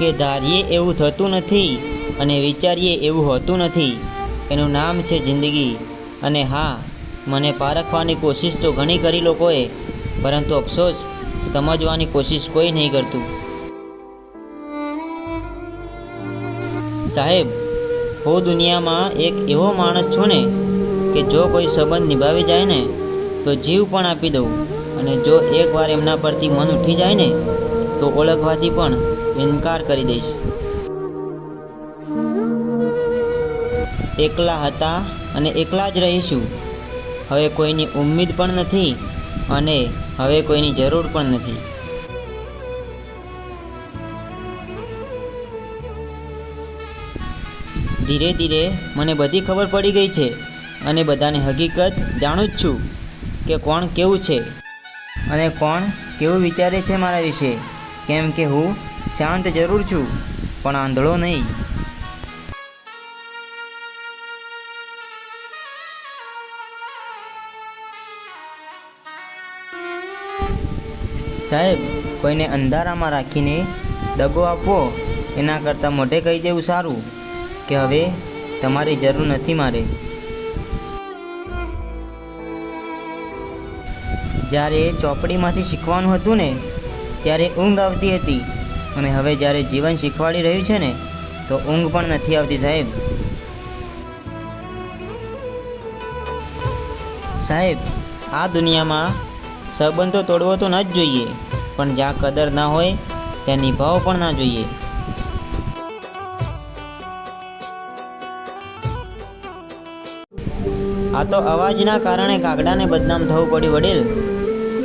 કે ધારીએ એવું થતું નથી અને વિચારીએ એવું હોતું નથી. એનું નામ છે જિંદગી. અને હા, મને પારખવાની કોશિશ તો ઘણી કરી લોકોએ, પરંતુ અફસોસ, સમજવાની કોશિશ કોઈ નહીં કરતું. સાહેબ, હું દુનિયામાં એક એવો માણસ છું ને કે જો કોઈ સંબંધ નિભાવી જાય ને, તો જીવ પણ આપી દઉં. અને જો એકવાર એમના પરથી મન ઉઠી જાય ને તો ઓળખવાથી પણ ઇનકાર કરી દઈશ. એકલા હતા અને એકલા જ રહીશું. હવે કોઈની ઉમ્મીદ પણ નથી અને હવે કોઈની જરૂર પણ નથી. ધીરે ધીરે મને બધી ખબર પડી ગઈ છે અને બધાની હકીકત જાણું જ છું કે કોણ કેવું છે અને કોણ કેવું વિચારે છે મારા વિશે. કેમ કે હું શાંત જરૂર છું, પણ આંધળો નહીં. સાહેબ, કોઈને અંધારામાં રાખીને દગો આપવો, એના કરતાં મોઢે કહી દેવું સારું, કે હવે તમારી જરૂર નથી મારે. જ્યારે ચોપડીમાંથી શીખવાનું હતું ને ત્યારે ઊંઘ આવતી હતી. અને હવે જ્યારે જીવન શીખવાડી રહ્યું છે ને, તો ઊંઘ પણ નથી આવતી સાહેબ. સાહેબ, આ દુનિયામાં સંબંધો તોડવો તો ન જ જોઈએ, પણ જ્યાં કદર ના હોય, ત્યાં નિભાવો પણ ના જોઈએ. આ તો અવાજના કારણે કાગડાને બદનામ થવું પડ્યું વડીલ.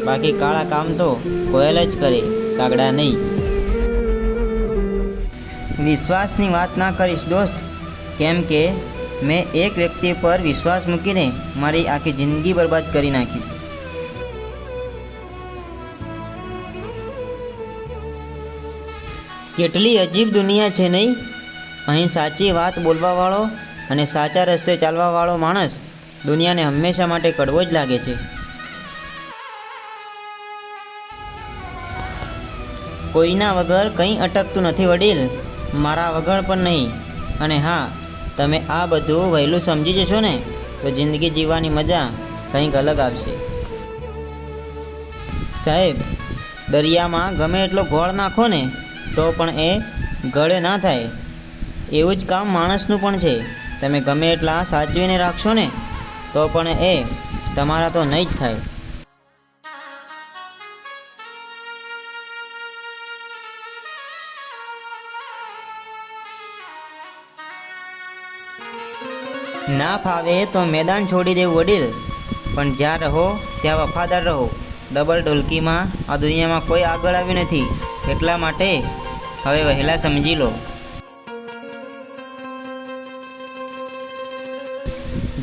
બાકી કાળા કામ તો કોયલ જ કરે, કાગડા નહીં. વિશ્વાસની વાત ના કરીશ, દોસ્ત. કેમ કે મેં એક વ્યક્તિ પર વિશ્વાસ મૂકીને મારી આખી જિંદગી બરબાદ કરી નાખી છે. કેટલી અજીબ દુનિયા છે નહીં? અહીં સાચી વાત બોલવાવાળો અને સાચા રસ્તે ચાલવાવાળો માણસ દુનિયાને હંમેશા માટે કડવો જ લાગે છે. કોઈના વગર કંઈ અટકતું નથી વડીલ. મારા વગર પણ નહીં. અને હા, તમે આ બધું વહેલું સમજી જશો ને, તો જિંદગી જીવવાની મજા કંઈક અલગ આવશે સાહેબ, દરિયામાં ગમે એટલો ગોળ નાખો ને, તો પણ એ ગળે ના થાય. એવું જ કામ માણસનું પણ છે. તમે ગમે એટલા સાચવીને રાખશો ને, તો પણ એ તમારા તો નહીં જ થાય. ના ફાવે તો મેદાન છોડી દેવું વડીલ. પણ જ્યાં રહો, ત્યાં વફાદાર રહો. ડબલ ઢોલકીમાં આ દુનિયામાં કોઈ આગળ આવ્યું નથી. એટલા માટે હવે વહેલા સમજી લો.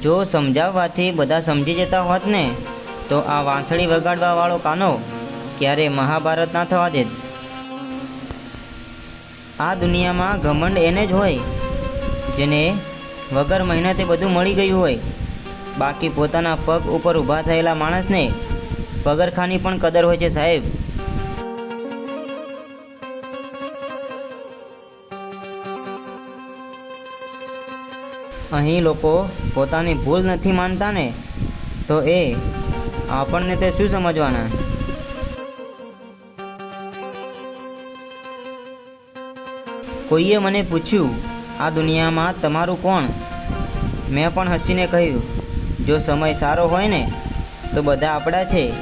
જો સમજાવવાથી બધા સમજી જતા હોત ને, તો આ વાંસળી વગાડવાવાળો કાનો ક્યારે મહાભારત ના થવા દેત. આ દુનિયામાં ઘમંડ એને જ હોય, જેને વગર મહેનતે બધું મળી ગયું હોય. બાકી પોતાના પગ ઉપર ઊભા થયેલા માણસને પગરખાની પણ કદર હોય છે, સાહેબ. અહીં લોકો પોતાની ભૂલ નથી માનતા ને તો એ આપણને તે શું સમજવાના? કોઈએ મને પૂછ્યું આ દુનિયામાં તમારું કોણ? મેં પણ હસીને કહ્યું, જો સમય સારો હોય ને, તો બધા આપણા છે,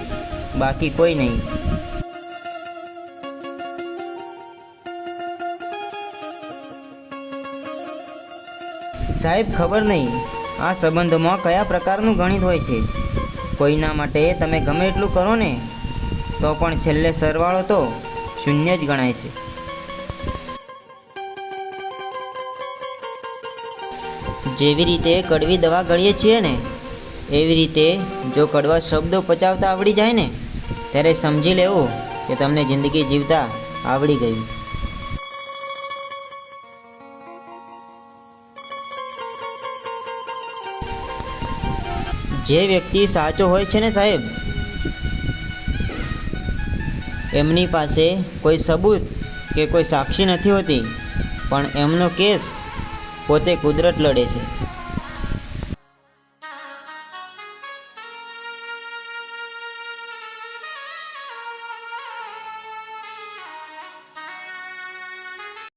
બાકી કોઈ નહીં. સાહેબ, ખબર નહીં, આ સંબંધોમાં કયા પ્રકારનું ગણિત હોય છે? કોઈના માટે તમે ગમે એટલું કરો ને, તો પણ છેલ્લે સરવાળો તો શૂન્ય જ ગણાય છે. જેવી રીતે કડવી દવા ગળીએ છીએ ને, એવી રીતે જો કડવા શબ્દો પચાવતા આવડી જાય ને, ત્યારે સમજી લેવું કે તમને જિંદગી જીવતા આવડી ગયું. જે વ્યક્તિ સાચો હોય છે ને સાહેબ, એમની પાસે કોઈ સબૂત કે કોઈ સાક્ષી નથી હોતી, પણ એમનો કેસ પોતે કુદરત લડે છે.